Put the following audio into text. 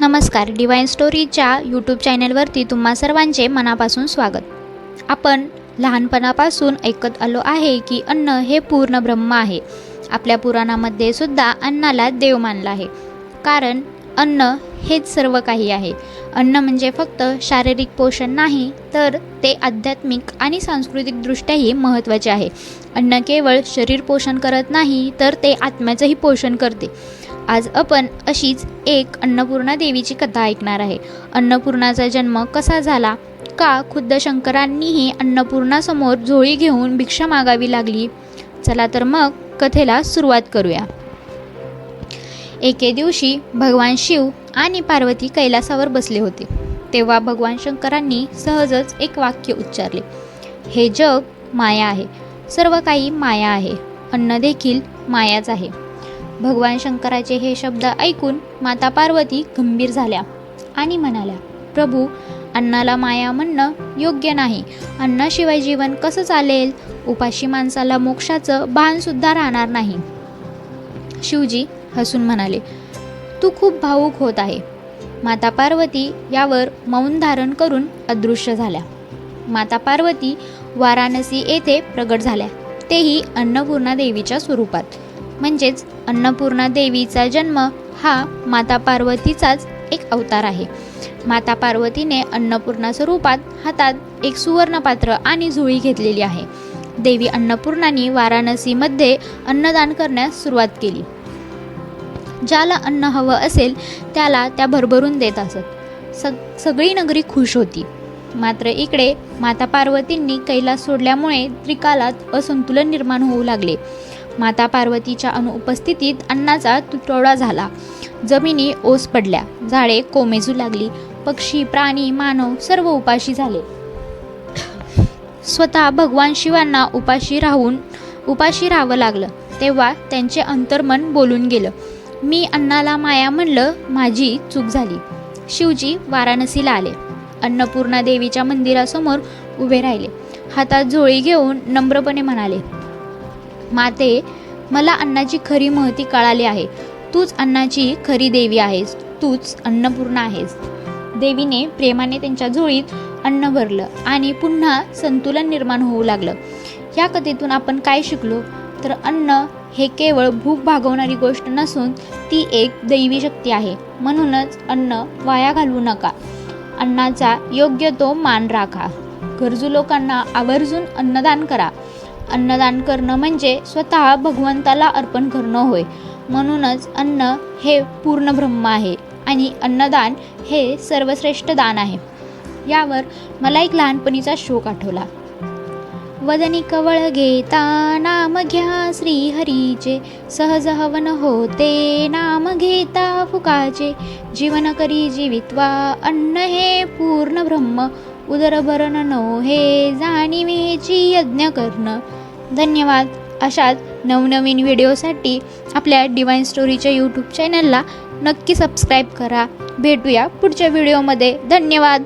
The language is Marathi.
नमस्कार डिवाईन स्टोरीच्या यूट्यूब चॅनलवरती तुम्हा सर्वांचे मनापासून स्वागत. आपण लहानपणापासून ऐकत आलो आहे की अन्न हे पूर्ण ब्रह्म आहे. आपल्या पुराणामध्ये सुद्धा अन्नाला देव मानला आहे. कारण अन्न हेच सर्व काही आहे. अन्न म्हणजे फक्त शारीरिक पोषण नाही तर ते आध्यात्मिक आणि सांस्कृतिकदृष्ट्याही महत्त्वाचे आहे. अन्न केवळ शरीर पोषण करत नाही तर ते आत्म्याचंही पोषण करते. आज आपण अशीच एक अन्नपूर्णा देवीची कथा ऐकणार आहे. अन्नपूर्णाचा जन्म कसा झाला? का खुद्द शंकरांनीही अन्नपूर्णासमोर झोळी घेऊन भिक्षा मागावी लागली? चला तर मग कथेला सुरुवात करूया. एके दिवशी भगवान शिव आणि पार्वती कैलासावर बसले होते. तेव्हा भगवान शंकरांनी सहजच एक वाक्य उच्चारले. हे जग माया आहे. सर्व काही माया आहे. अन्न देखील मायाच आहे. भगवान शंकराचे हे शब्द ऐकून माता पार्वती गंभीर झाल्या आणि म्हणाल्या प्रभू अन्नाला माया म्हणणं योग्य नाही. अन्नाशिवाय जीवन कसं चालेल? उपाशी माणसाला मोक्षाचं भानसुद्धा राहणार नाही. शिवजी हसून म्हणाले तू खूप भावूक होत आहे. माता पार्वती यावर मौन धारण करून अदृश्य झाल्या. माता पार्वती वाराणसी येथे प्रगट झाल्या. तेही अन्नपूर्णा देवीच्या स्वरूपात. म्हणजेच अन्नपूर्णा देवीचा जन्म हा माता पार्वतीचाच एक अवतार आहे. माता पार्वतीने अन्नपूर्णा स्वरूपात हातात एक सुवर्णपात्र आणि झुळी घेतलेली आहे. देवी अन्नपूर्णानी वाराणसीमध्ये अन्नदान करण्यास सुरुवात केली. ज्याला अन्न हवं असेल त्याला त्या भरभरून देत असत. सग सगळी नगरी खुश होती. मात्र इकडे माता पार्वतींनी कैलास सोडल्यामुळे त्रिकालात असंतुलन निर्माण होऊ लागले. माता पार्वतीच्या अनुपस्थितीत अन्नाचा तुटवडा झाला. जमिनी ओस पडल्या. झाडे कोमेजू लागली. पक्षी प्राणी मानव सर्व उपाशी झाले. स्वतः भगवान शिवांना उपाशी राहून उपाशी राहावं लागलं. तेव्हा त्यांचे अंतर्मन बोलून गेलं. मी अन्नाला माया म्हणलं माझी चूक झाली. शिवजी वाराणसीला आले. अन्नपूर्णा देवीच्या मंदिरासमोर उभे राहिले. हातात झोळी घेऊन नम्रपणे म्हणाले माते मला अन्नाची खरी महती कळाली आहे. तूच अन्नाची खरी देवी आहेस. तूच अन्नपूर्णा आहेस. देवीने प्रेमाने त्यांच्या झोळीत अन्न भरलं आणि पुन्हा संतुलन निर्माण होऊ लागलं. या कथेतून आपण काय शिकलो? तर अन्न हे केवळ भूक भागवणारी गोष्ट नसून ती एक दैवी शक्ती आहे. म्हणूनच अन्न वाया घालवू नका. अन्नाचा योग्य तो मान राखा. गरजू लोकांना आवर्जून अन्नदान करा. अन्नदान करणं म्हणजे स्वतः भगवंताला अर्पण करणं होय. म्हणूनच अन्न हे पूर्ण ब्रह्म आहे आणि अन्नदान हे सर्वश्रेष्ठ दान आहे. यावर मला एक लहानपणीचा शोक आठवला. वदनी कवळ घेता नाम घ्या श्रीहरीचे सहज हवन होते नाम घेता फुकाचे जीवन करी जीवित्वा अन्न हे पूर्ण ब्रह्म उदरभरण नो हे जाणीवेची यज्ञ करणं धन्यवाद. अशाच नवनवीन व्हिडिओसाठी आपल्या डिवाईन स्टोरीच्या यूट्यूब चॅनलला नक्की सबस्क्राईब करा. भेटूया पुढच्या व्हिडिओमध्ये धन्यवाद.